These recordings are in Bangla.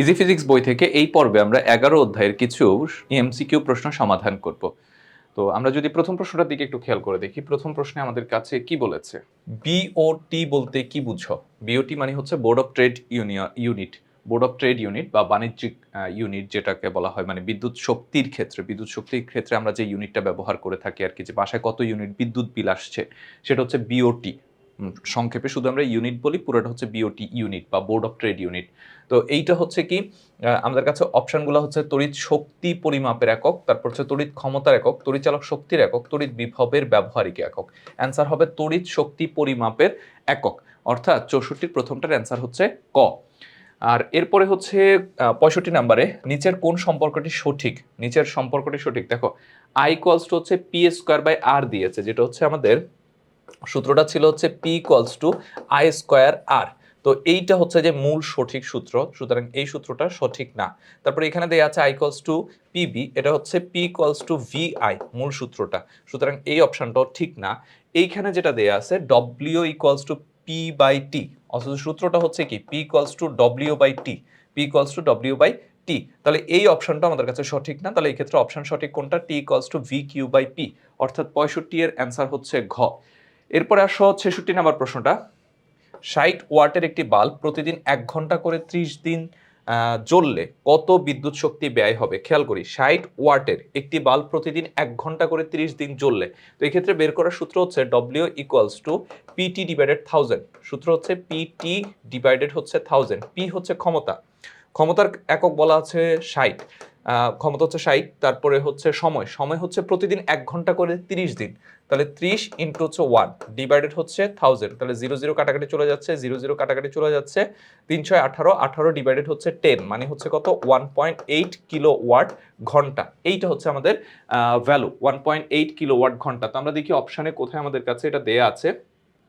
ইজি ফিজিক্স বই থেকে এই পর্বে আমরা এগারো অধ্যায়ের কিছু এমসিকিউ প্রশ্ন সমাধান করব। তো আমরা যদি প্রথম প্রশ্নটার দিকে একটু খেয়াল করে দেখি। প্রথম প্রশ্নে আমাদের কাছে কি বলেছে? বিওটি বলতে কি বুঝো? বিওটি মানে হচ্ছে board of trade unit board of trade unit বা বাণিজ্যিক ইউনিট যেটাকে বলা হয় মানে বিদ্যুৎ শক্তির ক্ষেত্রে, বিদ্যুৎ শক্তির ক্ষেত্রে আমরা যে ইউনিটটা ব্যবহার করে থাকি আর কি, যে বাসায় কত ইউনিট বিদ্যুৎ বিল আসছে, সেটা হচ্ছে বিওটি সংক্ষেপে শুধু আমরা ইউনিট বলি, পুরোটা হচ্ছে বিওটি ইউনিট বা বোর্ড অফ ট্রেড ইউনিট তো এইটা হচ্ছে কি আমাদের কাছে অপশনগুলো হচ্ছে তড়িৎ শক্তি পরিমাপের একক, তারপর হচ্ছে তড়িৎ ক্ষমতার একক, তড়িৎচালক শক্তির একক, তড়িৎ বিভবের ব্যবহারিক একক। অ্যান্সার হবে তড়িৎ শক্তি পরিমাপের একক, অর্থাৎ চৌষট্টির প্রথমটার অ্যান্সার হচ্ছে ক। আর এরপরে হচ্ছে পঁয়ষট্টি নাম্বারে, নিচের কোন সম্পর্কটি সঠিক? নিচের সম্পর্কটি সঠিক, দেখো আই ইকুয়ালস টু হচ্ছে পি স্কোয়ার বাই আর দিয়েছে, যেটা হচ্ছে আমাদের সূত্রটা ছিল হচ্ছে P equals two I square আর তো এইটা হচ্ছে যে মূল সঠিক সূত্র, সুতরাং এই সূত্রটা সঠিক না। তারপরে এখানে দেওয়া আছে আই কলস টু পিবি এটা হচ্ছে P equals to V I মূল সূত্রটা। সুতরাং এই অপশনটাও ঠিক না। এইখানে যেটা দেয়া আছে W equals to P by T অথচ সূত্রটা হচ্ছে কি? P equals to W by T P equals to W by T তাহলে এই অপশনটা আমাদের কাছে সঠিক না, তাহলে এই ক্ষেত্রে অপশন সঠিক কোনটা? T equals to V Q by P অর্থাৎ পঁয়ষট্টি এর অ্যান্সার হচ্ছে ঘ। এরপরে আসো ছেষট্টি নাম্বার প্রশ্নটা। ষাট ওয়াটের একটি বাল্ব প্রতিদিন এক ঘণ্টা করে ত্রিশ দিন জ্বললে কত বিদ্যুৎ শক্তি ব্যয় হবে? খেয়াল করি ষাট ওয়াটের একটি বাল্ব প্রতিদিন এক ঘণ্টা করে ত্রিশ দিন জ্বললে। তো এক্ষেত্রে বের করার সূত্র হচ্ছে W equals to PT divided thousand সূত্র হচ্ছে পিটি ডিভাইডেড হচ্ছে থাউজেন্ড পি হচ্ছে ক্ষমতা। ক্ষমতার একক বলা আছে ষাট। ক্ষমতা হচ্ছে ষাট, তারপরে হচ্ছে সময়। সময় হচ্ছে প্রতিদিন এক ঘণ্টা করে তিরিশ দিন। তাহলে ত্রিশ ইন্টু হচ্ছে ওয়ান ডিভাইডেড হচ্ছে থাউজেন্ড তাহলে জিরো জিরো কাটাকাটি চলে যাচ্ছে জিরো জিরো কাটাকাটি চলে যাচ্ছে। তিন ছয় আঠারো আঠারো ডিভাইডেড হচ্ছে টেন মানে হচ্ছে কত? One point eight kilowatt ঘণ্টা। এইটা হচ্ছে আমাদের value one point eight kilowatt ঘণ্টা। তো আমরা দেখি অপশানে কোথায় আমাদের কাছে এটা দেয়া আছে।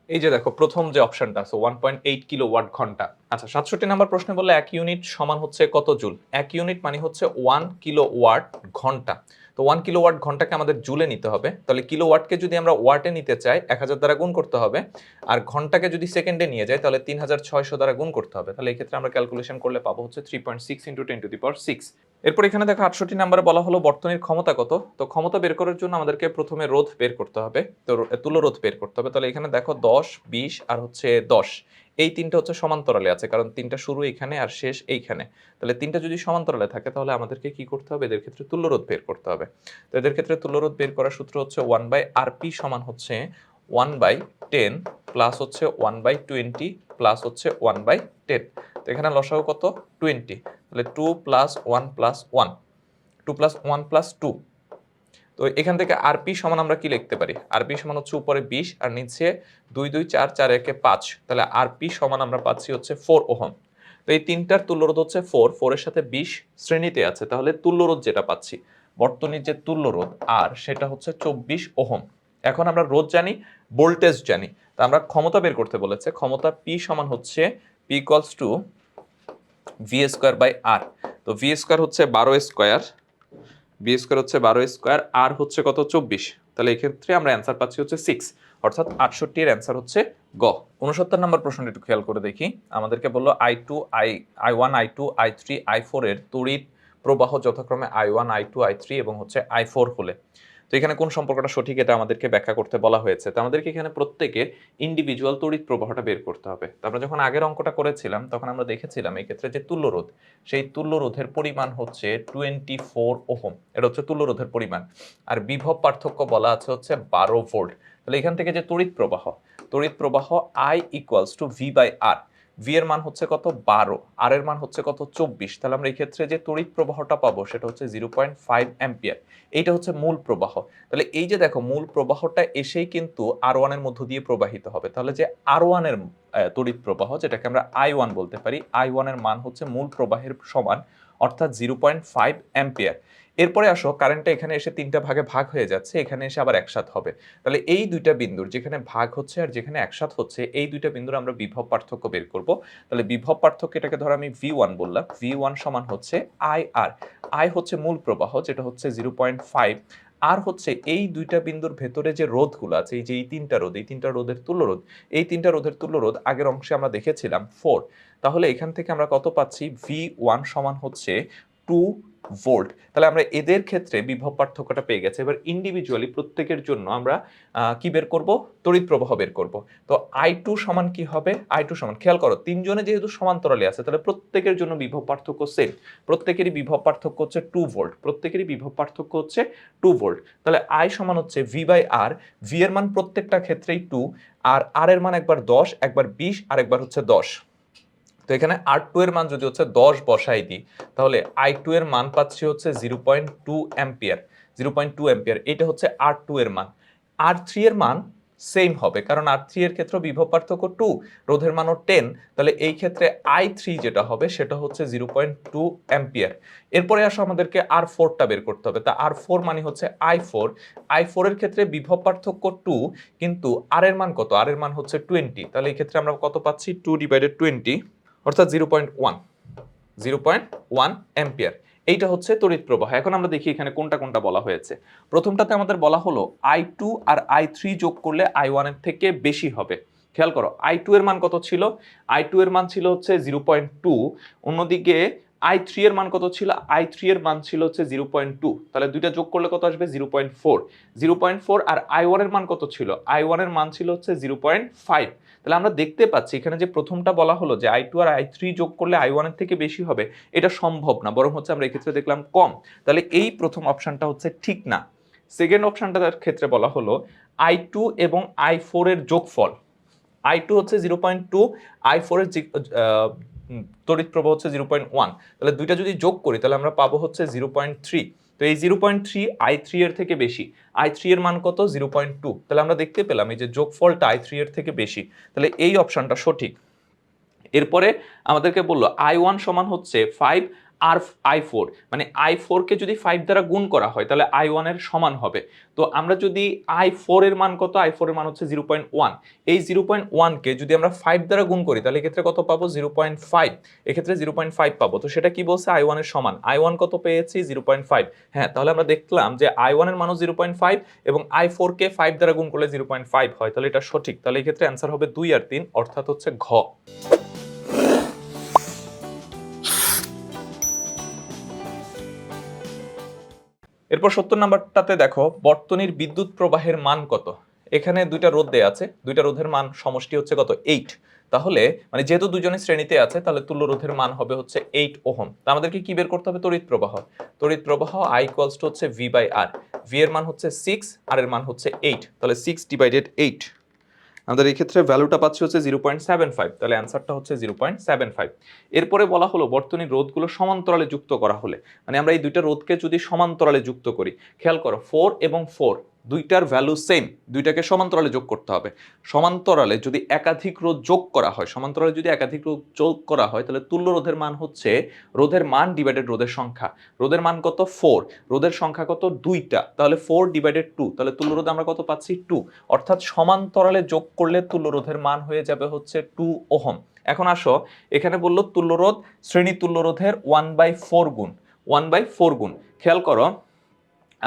এই যে দেখো, প্রথম যে অপশনটা আছে one point eight kilowatt ঘণ্টা। আচ্ছা সাতষট্টি নাম্বার প্রশ্নে বললে এক ইউনিট সমান হচ্ছে কত জুল? এক ইউনিট মানে হচ্ছে ওয়ান কিলো ওয়াট ঘণ্টা। তো ওয়ান কিলো ওয়াট ঘন্টাকে আমাদের জুলে নিতে হবে। তাহলে কিলো ওয়াটকে যদি আমরা ওয়াটে নিতে চাই, এক হাজার দ্বারা গুণ করতে হবে। আর ঘন্টাকে যদি সেকেন্ডে নিয়ে যাই, তাহলে তিন হাজার ছয়শো দ্বারা গুণ করতে হবে। তাহলে এই ক্ষেত্রে আমরা ক্যালকুলেশন করলে পাবো হচ্ছে three point six into ten to the power six এরপর এখানে দেখো আটষট্টি নাম্বারে বলা হলো বর্তনীর ক্ষমতা কত? তো ক্ষমতা বের করার জন্য আমাদেরকে প্রথমে রোধ বের করতে হবে। তো তুলো রোধ বের করতে হবে। তাহলে এখানে দেখো দশ, বিশ আর হচ্ছে দশ। এই তিনটা হচ্ছে সমান্তরালে আছে, কারণ তিনটা শুরু এইখানে আর শেষ এইখানে। তাহলে তিনটা যদি সমান্তরালে থাকে, তাহলে আমাদেরকে কি করতে হবে? এদের ক্ষেত্রে তুল্যরোধ বের করতে হবে। তো এদের ক্ষেত্রে তুল্যরোধ বের করার সূত্র হচ্ছে ওয়ান বাই আর পি সমান হচ্ছে ওয়ান বাই টেন প্লাস হচ্ছে ওয়ান বাই টোয়েন্টি প্লাস হচ্ছে ওয়ান বাই টেন তো এখানে লসাগু কত? টোয়েন্টি তাহলে two plus one plus one two plus one plus two তো এখান থেকে আরপি সমান আমরা কি লিখতে পারি? আরপি সমান হচ্ছে উপরে বিশ আর নিচে দুই দুই, চার চার, একে পাঁচ। তাহলে আরপি সমান আমরা পাচ্ছি হচ্ছে ফোর ওহম। তো এই তিনটার তুল্যরোধ হচ্ছে ফোর ফোরের সাথে বিশ শ্রেণীতে আছে। তাহলে তুল্যরোধ যেটা পাচ্ছি, বর্তনীর যে তুল্যরোধ আর সেটা হচ্ছে চব্বিশ ওহম। এখন আমরা রোধ জানি, ভোল্টেজ জানি। তা আমরা ক্ষমতা বের করতে বলেছে। ক্ষমতা পি সমান হচ্ছে P equals to V square by R তো ভি স্কোয়ার হচ্ছে বারো স্কোয়ার বি স্কোয়ার হচ্ছে বারো স্কোয়ার আর হচ্ছে কত? চব্বিশ। তাহলে এক্ষেত্রে আমরা অ্যান্সার পাচ্ছি হচ্ছে সিক্স অর্থাৎ আটষট্টি এর অ্যান্সার হচ্ছে গ। উনসত্তর নম্বর প্রশ্নটা একটু খেয়াল করে দেখি। আমাদেরকে বলল I two I I one I two I three I four এর তড়িৎ প্রবাহ যথাক্রমে I one I two I three এবং হচ্ছে আই ফোর হলে। তো এখানে কোন সম্পর্কটা সঠিক এটা আমাদেরকে ব্যাখ্যা করতে বলা হয়েছে। তো আমাদেরকে এখানে প্রত্যেকের ইন্ডিভিজুয়াল তড়িৎ প্রবাহটা বের করতে হবে। তো আমরা যখন আগের অঙ্কটা করেছিলাম, তখন আমরা দেখেছিলাম এই ক্ষেত্রে যে তুল্যরোধ সেই তুল্যরোধের পরিমাণ হচ্ছে টোয়েন্টি ফোর ওহম। এটা হচ্ছে তুল্যরোধের পরিমাণ। আর বিভব পার্থক্য বলা আছে হচ্ছে বারো ভোল্ট। তাহলে এখান থেকে যে তড়িৎ প্রবাহ তড়িৎ প্রবাহ I equals to V by R V এর মান হচ্ছে কত? বারো। আর এর মান হচ্ছে কত? চব্বিশ। তাহলে আমরা এই ক্ষেত্রে যে তড়িৎ প্রবাহটা পাবো, সেটা হচ্ছে জিরো পয়েন্ট ফাইভ অ্যাম্পিয়ার এইটা হচ্ছে মূল প্রবাহ। তাহলে এই যে দেখো, মূল প্রবাহটা এসেই কিন্তু আর ওয়ানের মধ্য দিয়ে প্রবাহিত হবে। তাহলে যে আর ওয়ানের তড়িৎ প্রবাহ, যেটাকে আমরা আই ওয়ান বলতে পারি আই ওয়ানের মান হচ্ছে মূল প্রবাহের সমান অর্থাৎ জিরো পয়েন্ট ফাইভ অ্যাম্পিয়ার। এরপরে আসো কারেন্টটা এখানে এসে তিনটা ভাগে ভাগ হয়ে যাচ্ছে, এখানে এসে আবার একসাথ হবে। তাহলে এই দুইটা বিন্দুর যেখানে ভাগ হচ্ছে আর যেখানে একসাথ হচ্ছে, এই দুইটা বিন্দুর আমরা বিভব পার্থক্য বের করব। তাহলে বিভব পার্থক্য এটাকে ধরো আমি ভি ওয়ান বললাম ভি ওয়ান সমান হচ্ছে আই আর আই হচ্ছে মূল প্রবাহ, যেটা হচ্ছে জিরো পয়েন্ট ফাইভ। আর হচ্ছে এই দুইটা বিন্দুর ভেতরে যে রোধগুলো আছে, এই যে এই তিনটা রোধ, এই তিনটা রোধের তুল্যরোধ এই তিনটা রোধের তুল্যরোধ আগের অংশে আমরা দেখেছিলাম ফোর তাহলে এখান থেকে আমরা কত পাচ্ছি? ভি ওয়ান সমান হচ্ছে টু ভোল্ট। তাহলে আমরা এদের ক্ষেত্রে বিভব পার্থক্যটা পেয়ে গেছে। এবার ইন্ডিভিজুয়ালি প্রত্যেকের জন্য আমরা কি বের করব? তড়িৎ প্রবাহ বের করব। তো আই টু সমান কি হবে? আই টু সমান, খেয়াল করো, তিনজনে যেহেতু সমান্তরালে আছে, তাহলে প্রত্যেকের জন্য বিভব পার্থক্য সেম প্রত্যেকেরই বিভব পার্থক্য হচ্ছে টু ভোল্ট প্রত্যেকেরই বিভব পার্থক্য হচ্ছে টু ভোল্ট তাহলে আই সমান হচ্ছে ভি বাই আর ভি এর মান প্রত্যেকটা ক্ষেত্রেই টু আর আর এর মান একবার দশ, একবার বিশ আর একবার হচ্ছে দশ। তো এখানে আর টু এর মান যদি হচ্ছে দশ বসাই দিই, তাহলে আই টু এর মান পাচ্ছি হচ্ছে zero point two ampere zero point two ampere এটা হচ্ছে আর টু এর মান। আর থ্রি এর মান সেম হবে, কারণ আর থ্রি এর ক্ষেত্রে বিভব পার্থক্য টু রোধের মানও টেন তাহলে এই ক্ষেত্রে আই থ্রি যেটা হবে সেটা হচ্ছে জিরো পয়েন্ট টু অ্যাম্পিয়ার এরপরে আসো আমাদেরকে আর ফোরটা বের করতে হবে, তা আর ফোর মানে হচ্ছে আই ফোর আই ফোর এর ক্ষেত্রে বিভব পার্থক্য টু কিন্তু আর এর মান কত? আর এর মান হচ্ছে টোয়েন্টি তাহলে এই ক্ষেত্রে আমরা কত পাচ্ছি? টু ডিভাইডেড টোয়েন্টি অর্থাৎ zero point one zero point one ampere এইটা হচ্ছে তড়িৎ প্রবাহ। এখন আমরা দেখি এখানে কোনটা কোনটা বলা হয়েছে। প্রথমটাতে আমাদের বলা হলো আই টু আর আই থ্রি যোগ করলে আই ওয়ানের থেকে বেশি হবে। খেয়াল করো আই টু এর মান কত ছিল? আই টু এর মান ছিল হচ্ছে জিরো পয়েন্ট টু অন্যদিকে আই থ্রি এর মান কত ছিল? আই থ্রি এর মান ছিল হচ্ছে জিরো পয়েন্ট টু তাহলে দুইটা যোগ করলে কত আসবে? Zero point four zero point four R I ওয়ানের মান কত ছিল? আই ওয়ানের মান ছিল হচ্ছে জিরো পয়েন্ট ফাইভ তাহলে আমরা দেখতে পাচ্ছি, এখানে যে প্রথমটা বলা হলো যে আই টু আর আই থ্রি যোগ করলে আই ওয়ানের থেকে বেশি হবে, এটা সম্ভব না, বরং হচ্ছে আমরা এক্ষেত্রে দেখলাম কম। তাহলে এই প্রথম অপশনটা হচ্ছে ঠিক না। সেকেন্ড অপশনটার ক্ষেত্রে বলা হলো আই টু এবং আই ফোর এর যোগফল। আই টু হচ্ছে জিরো পয়েন্ট টু আই ফোরের তড়িৎ প্রবাহ হচ্ছে জিরো পয়েন্ট ওয়ান তাহলে দুইটা যদি যোগ করি, তাহলে আমরা পাবো হচ্ছে জিরো পয়েন্ট থ্রি তো এই zero point three I three এর থেকে বেশি আই থ্রি এর মান কত? জিরো পয়েন্ট টু তাহলে আমরা দেখতে পেলাম এই যে যোগ ফলটা আই থ্রি এর থেকে বেশি। তাহলে এই অপশানটা সঠিক। এরপরে আমাদেরকে বলল আই ওয়ান সমান হচ্ছে ফাইভ আর আই ফোর মানে আই ফোরকে যদি ফাইভ দ্বারা গুণ করা হয়, তাহলে আই ওয়ানের সমান হবে। তো আমরা যদি আই ফোরের মান কত? আই ফোরের মান হচ্ছে জিরো পয়েন্ট ওয়ান এই জিরো পয়েন্ট ওয়ানকে যদি আমরা ফাইভ দ্বারা গুণ করি, তাহলে এক্ষেত্রে কত পাবো? জিরো পয়েন্ট ফাইভ এক্ষেত্রে জিরো পয়েন্ট ফাইভ পাবো। তো সেটা কি বলছে? আই ওয়ানের সমান। আই ওয়ান কত পেয়েছি? জিরো পয়েন্ট ফাইভ হ্যাঁ তাহলে আমরা দেখলাম যে আই ওয়ানের মানও জিরো পয়েন্ট ফাইভ এবং আই ফোরকে ফাইভ দ্বারা গুণ করলে জিরো পয়েন্ট ফাইভ হয়। তাহলে এটা সঠিক। তাহলে এক্ষেত্রে অ্যান্সার হবে দুই আর তিন, অর্থাৎ হচ্ছে ঘ। এরপর সত্তর নাম্বারটাতে দেখো, বর্তনীর বিদ্যুৎ প্রবাহের মান কত? এখানে দুইটা রোধ দেয়া আছে, দুইটা রোধের মান সমষ্টি হচ্ছে কত? এইট তাহলে মানে যেহেতু দুজনের শ্রেণীতে আছে, তাহলে তুল্য রোধের মান হবে হচ্ছে এইট ওহম। তা আমাদেরকে কি বের করতে হবে? তড়িৎ প্রবাহ। তড়িৎ প্রবাহ আই ইকুয়ালস টু হচ্ছে ভি বাই আর ভি এর মান হচ্ছে সিক্স আর এর মান হচ্ছে এইট তাহলে সিক্স ডিভাইডেড এইট আমাদের এই ক্ষেত্রে ভ্যালুটা পাচ্ছি হচ্ছে জিরো পয়েন্ট সেভেন ফাইভ তাহলে অ্যান্সারটা হচ্ছে জিরো পয়েন্ট সেভেন ফাইভ এরপরে বলা হলো বর্তনী রোধগুলো সমান্তরালে যুক্ত করা হলে মানে আমরা এই দুইটা রোধকে যদি সমান্তরালে যুক্ত করি, খেয়াল করো ফোর এবং ফোর দুইটার ভ্যালু সেম দুইটাকে সমান্তরালে যোগ করতে হবে। সমান্তরালে যদি একাধিক রোধ যোগ করা হয়, সমান্তরালে যদি একাধিক রোধ যোগ করা হয়, তাহলে তুল্য রোধের মান হচ্ছে, রোধের মান ডিভাইডেড রোধের সংখ্যা। রোধের মান কত? ফোর রোধের সংখ্যা কত? দুইটা। তাহলে ফোর ডিভাইডেড টু তাহলে তুল্য রোধ আমরা কত পাচ্ছি? টু অর্থাৎ সমান্তরালে যোগ করলে তুল্য রোধের মান হয়ে যাবে হচ্ছে টু ওহম। এখন আসো, এখানে বলল তুল্যরোধ শ্রেণি তুল্যরোধের ওয়ান বাই ফোর গুণ। ওয়ান বাই ফোর গুণ। খেয়াল করো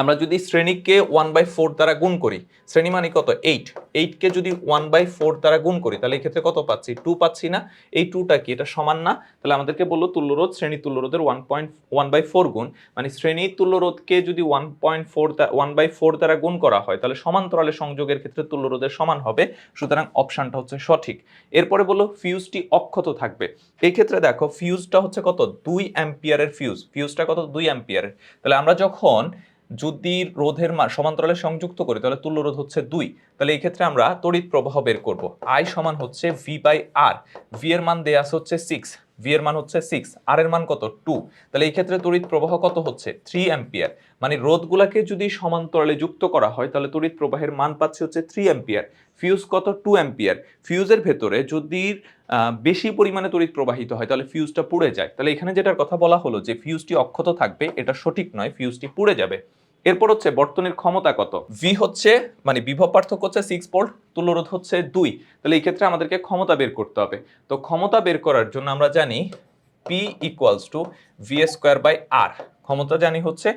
আমরা যদি শ্রেণীকে ওয়ান বাই ফোর দ্বারা গুণ করি, শ্রেণি মানে কত? এইট এইটকে যদি ওয়ান বাই ফোর দ্বারা গুণ করি, তাহলে এক্ষেত্রে কত পাচ্ছি? টু পাচ্ছি না। এই টুটা কি? এটা সমান না? তাহলে আমাদেরকে বলল তুল্যরোধ, শ্রেণি তুল্যরোধের one point one by four গুণ। মানে শ্রেণি তুল্যরোধকে যদি one point four one by four দ্বারা গুণ করা হয়, তাহলে সমান্তরালে সংযোগের ক্ষেত্রে তুল্যরোধের সমান হবে। সুতরাং অপশানটা হচ্ছে সঠিক। এরপরে বলল ফিউজটি অক্ষত থাকবে। এই ক্ষেত্রে দেখো ফিউজটা হচ্ছে কত? দুই অ্যাম্পিয়ারের ফিউজ ফিউজটা কত? দুই অ্যাম্পিয়ারের তাহলে আমরা যখন যদি রোধের মান সমান্তরালে সংযুক্ত করি, তাহলে তুল্য রোধ হচ্ছে দুই, তাহলে এই ক্ষেত্রে আমরা তড়িৎ প্রবাহ বের করব। আই সমান হচ্ছে ভি বাই আর ভি এর মান দেয়া হচ্ছে সিক্স ভি এর মান হচ্ছে সিক্স আর এর মান কত? টু তাহলে এই ক্ষেত্রে তড়িৎ প্রবাহ কত হচ্ছে? থ্রি অ্যাম্পিয়ার মানে রোধগুলাকে যদি সমান্তরালে যুক্ত করা হয়, তাহলে তড়িৎ প্রবাহের মান পাচ্ছে হচ্ছে থ্রি অ্যাম্পিয়ার ফিউজ কত? টু অ্যাম্পিয়ার ফিউজের ভেতরে যদি বেশি পরিমাণে তড়িৎ প্রবাহিত হয়, তাহলে ফিউজটা পুড়ে যায়। তাহলে এখানে যেটার কথা বলা হলো যে ফিউজটি অক্ষত থাকবে, এটা সঠিক নয় ফিউজটি পুড়ে যাবে। এরপর হচ্ছে বর্তনীর ক্ষমতা কত? ভি হচ্ছে মানে বিভব পার্থক্য হচ্ছে সিক্স ভোল্ট তুল্যরোধ হচ্ছে দুই। তাহলে এই ক্ষেত্রে আমাদেরকে ক্ষমতা বের করতে হবে। তো ক্ষমতা বের করার জন্য আমরা জানি P equals to V square by R ক্ষমতা জানি হচ্ছে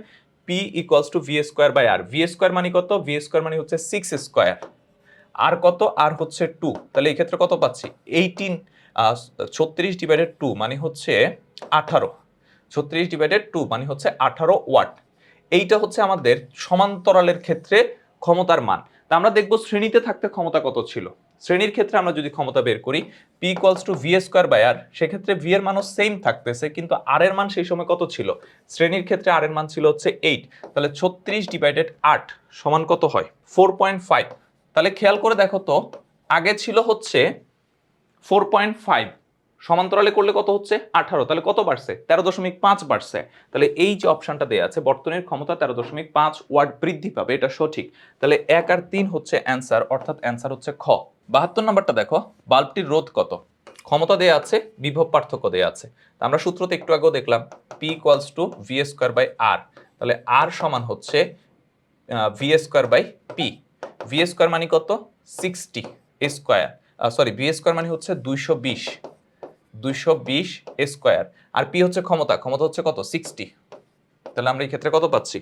P equals to V square by R V square মানে কত? ভি স্কোয়ার মানে হচ্ছে সিক্স স্কোয়ার আর কত? আর হচ্ছে টু তাহলে এই ক্ষেত্রে কত পাচ্ছি? এইটিন ছত্রিশ ডিভাইডেড টু মানে হচ্ছে আঠারো। ছত্রিশ ডিভাইডেড টু মানে হচ্ছে আঠারো ওয়াট এইটা হচ্ছে আমাদের সমান্তরালের ক্ষেত্রে ক্ষমতার মান। তা আমরা দেখব শ্রেণীতে থাকতে ক্ষমতা কত ছিল। শ্রেণির ক্ষেত্রে আমরা যদি ক্ষমতা বের করি P equals to V square by R সেক্ষেত্রে ভি এর মানও সেম থাকতেছে, কিন্তু আর এর মান সেই সময় কত ছিল? শ্রেণির ক্ষেত্রে আর এর মান ছিল হচ্ছে এইট তাহলে ছত্রিশ ডিভাইডেড আট সমান কত হয়? ফোর পয়েন্ট ফাইভ তাহলে খেয়াল করে দেখো তো, আগে ছিল হচ্ছে ফোর পয়েন্ট ফাইভ সমান্তরালে করলে কত হচ্ছে? আঠারো। তাহলে কত বাড়ছে? তেরো দশমিক পাঁচ বাড়ছে। তাহলে এই যে অপশনটা দেওয়া আছে, বর্তনীর ক্ষমতা তেরো দশমিক পাঁচ ওয়াট বৃদ্ধি পাবে, এটা সঠিক। তাহলে এক আর তিন হচ্ছে অ্যান্সার, অর্থাৎ অ্যান্সার হচ্ছে খ। বাহাত্তর নাম্বারটা দেখো, বাল্বটির রোধ কত? ক্ষমতা দেয়া আছে, বিভব পার্থক্য দেয়া আছে। আমরা সূত্রতে একটু আগেও দেখলাম P equals to V square by R তাহলে আর সমান হচ্ছে V square by P V square মানে কত? Sixty square sorry V square মানে হচ্ছে দুইশো বিশ। দুইশো বিশ স্কোয়ার। আর পি হচ্ছে ক্ষমতা। ক্ষমতা হচ্ছে কত? সিক্সটি। তাহলে আমরা এই ক্ষেত্রে কত পাচ্ছি?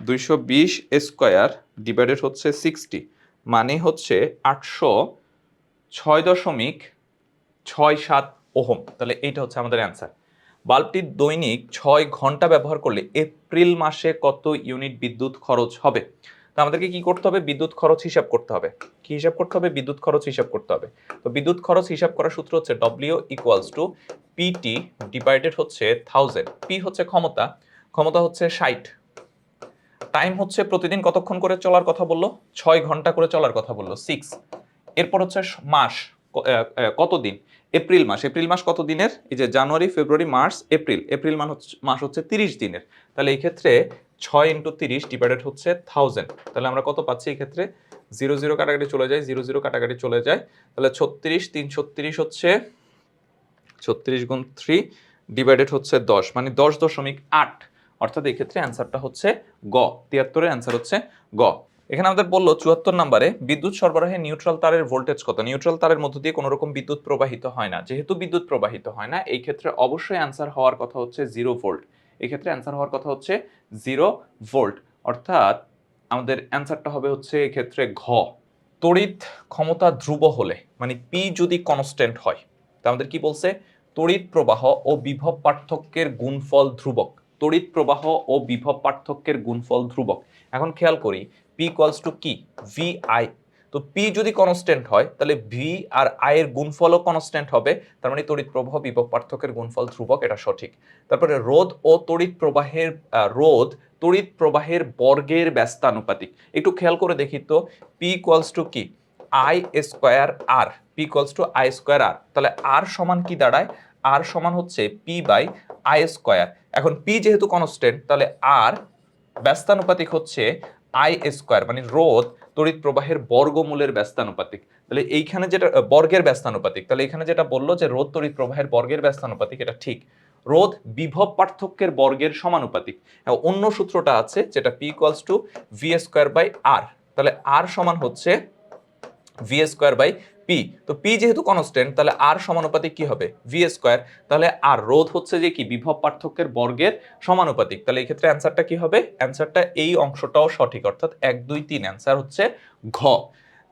দুইশো বিশ স্কোয়ার ডিভাইডেড হচ্ছে সিক্সটি। মানে হচ্ছে আটশো ছয় দশমিক ছয় সাত ওহম। তাহলে এইটা হচ্ছে আমাদের অ্যান্সার বাল্বটির দৈনিক ছয় ঘণ্টা ব্যবহার করলে এপ্রিল মাসে কত ইউনিট বিদ্যুৎ খরচ হবে? তো আমাদেরকে কি করতে হবে? বিদ্যুৎ খরচ হিসাব করতে হবে। কি হিসাব করতে হবে? বিদ্যুৎ খরচ হিসাব করতে হবে। তো বিদ্যুৎ খরচ হিসাব করার সূত্র হচ্ছে W equals to PT divided হচ্ছে থাউজেন্ড পি হচ্ছে ক্ষমতা। ক্ষমতা হচ্ছে ষাট। টাইম হচ্ছে প্রতিদিন কতক্ষণ করে চলার কথা বলল? ছয় ঘণ্টা করে চলার কথা বলল। সিক্স এরপর হচ্ছে মাস। ক- আহ, আহ, কত দিন এপ্রিল মাস। এপ্রিল মাস কত দিনের এই যে জানুয়ারি ফেব্রুয়ারি মার্চ এপ্রিল। এপ্রিল মাস হচ্ছে মাস হচ্ছে তিরিশ দিনের। তাহলে এই ক্ষেত্রে ছয় ইন্টু তিরিশ ডিভাইডেড হচ্ছে থাউজেন্ড তাহলে আমরা কত পাচ্ছি এই ক্ষেত্রে জিরো জিরো কাটাকাটি চলে যায় জিরো জিরো কাটাকাটি চলে যায়। তাহলে ছত্রিশ, তিন ছত্রিশ হচ্ছে ছত্রিশ গুণ থ্রি ডিভাইডেড হচ্ছে দশ মানে দশ দশমিক আট। অর্থাৎ এই ক্ষেত্রে অ্যান্সারটা হচ্ছে গ, তিয়াত্তরের অ্যান্সার হচ্ছে গ। এখানে আমাদের বলল চুয়াত্তর নম্বরে বিদ্যুৎ সরবরাহে নিউট্রাল তারের ভোল্টেজ কত? নিউট্রাল তারের মধ্য দিয়ে কোনো রকম বিদ্যুৎ প্রবাহিত হয় না। যেহেতু বিদ্যুৎ প্রবাহিত হয় না, এই ক্ষেত্রে অবশ্যই অ্যান্সার হওয়ার কথা হচ্ছে জিরো ভোল্ট এই ক্ষেত্রে অ্যান্সার হওয়ার কথা হচ্ছে জিরো ভোল্ট অর্থাৎ আমাদের অ্যান্সারটা হবে হচ্ছে এই ক্ষেত্রে ঘ। তড়িৎ ক্ষমতা ধ্রুব হলে মানে পি যদি কনস্ট্যান্ট হয়, তা আমাদের কি বলছে? তড়িৎ প্রবাহ ও বিভব পার্থক্যের গুণফল ধ্রুবক। তড়িৎ প্রবাহ ও বিভব পার্থক্যের গুণফল ধ্রুবক। এখন খেয়াল করি পি কলস টু কি? ভি আই তো পি যদি কনস্ট্যান্ট হয়, তাহলে ভি আর আই এর গুণফলও কনস্ট্যান্ট হবে। তার মানে তড়িৎ প্রবাহ বিভব পার্থক্যের গুণফল ধ্রুবক, এটা সঠিক। তারপরে রোধ ও তড়িৎ প্রবাহের রোধ তড়িৎ প্রবাহের বর্গের ব্যস্তানুপাতিক। একটু খেয়াল করে দেখি তো পি ইকুয়ালস টু কি? I square R P equals to I square R তাহলে আর সমান কি দাঁড়ায়? আর সমান হচ্ছে পি বাই আই স্কোয়ার এখন পি যেহেতু কনস্ট্যান্ট তাহলে আর ব্যস্তানুপাতিক হচ্ছে আই স্কোয়ার মানে রোদ তড়িৎ প্রবাহের বর্গমূলের ব্যস্তানুপাতিক। তাহলে এইখানে যেটা বর্গের ব্যস্তানুপাতিক, তাহলে এখানে যেটা বলল যে রোদ তড়িৎ প্রবাহের বর্গের ব্যস্তানুপাতিক, এটা ঠিক। রোধ বিভব পার্থক্যের বর্গের সমানুপাতিক। অন্য সূত্রটা আছে, যেটা P equals to V square by R তাহলে আর সমান হচ্ছে ভি স্কোয়ার বাই পি তো পি যেহেতু কনস্ট্যান্ট তাহলে আর সমানুপাতিক কি হবে? ভি স্কোয়ার তাহলে আর রোধ হচ্ছে যে কি? বিভব পার্থক্যের বর্গের সমানুপাতিক। তাহলে এই ক্ষেত্রে অ্যান্সারটা কি হবে? অ্যান্সারটা এই অংশটাও সঠিক, অর্থাৎ এক, দুই, তিন অ্যান্সার হচ্ছে ঘ।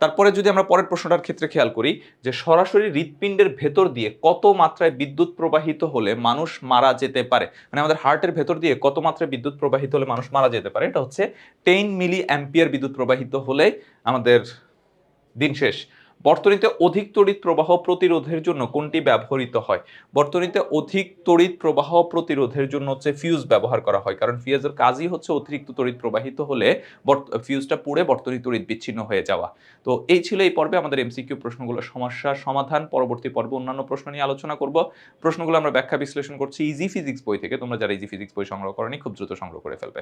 তারপরে যদি আমরা পরের প্রশ্নটার ক্ষেত্রে খেয়াল করি, যে সরাসরি হৃৎপিণ্ডের ভেতর দিয়ে কত মাত্রায় বিদ্যুৎ প্রবাহিত হলে মানুষ মারা যেতে পারে? মানে আমাদের হার্টের ভেতর দিয়ে কত মাত্রায় বিদ্যুৎ প্রবাহিত হলে মানুষ মারা যেতে পারে? এটা হচ্ছে টেন মিলি অ্যাম্পিয়ার বিদ্যুৎ প্রবাহিত হলে আমাদের দিন শেষ। বর্তনীতে অধিক তড়িৎ প্রবাহ প্রতিরোধের জন্য কোনটি ব্যবহৃত হয়? বর্তনীতে অধিক তড়িৎ প্রবাহ প্রতিরোধের জন্য হচ্ছে ফিউজ ব্যবহার করা হয়। কারণ ফিউজের কাজই হচ্ছে অতিরিক্ত তড়িৎ প্রবাহিত হলে ফিউজটা পুড়ে বর্তনী তড়িৎ বিচ্ছিন্ন হয়ে যাওয়া। তো এই ছিল এই পর্বে আমাদের এমসিকিউ প্রশ্নগুলো। সমস্যার সমাধান পরবর্তী পর্বে অন্যান্য প্রশ্ন নিয়ে আলোচনা করব। প্রশ্নগুলো আমরা ব্যাখ্যা বিশ্লেষণ করছি ইজি ফিজিক্স বই থেকে। তোমরা যারা ইজি ফিজিক্স বই সংগ্রহ করনি, খুব দ্রুত সংগ্রহ করে ফেলবে।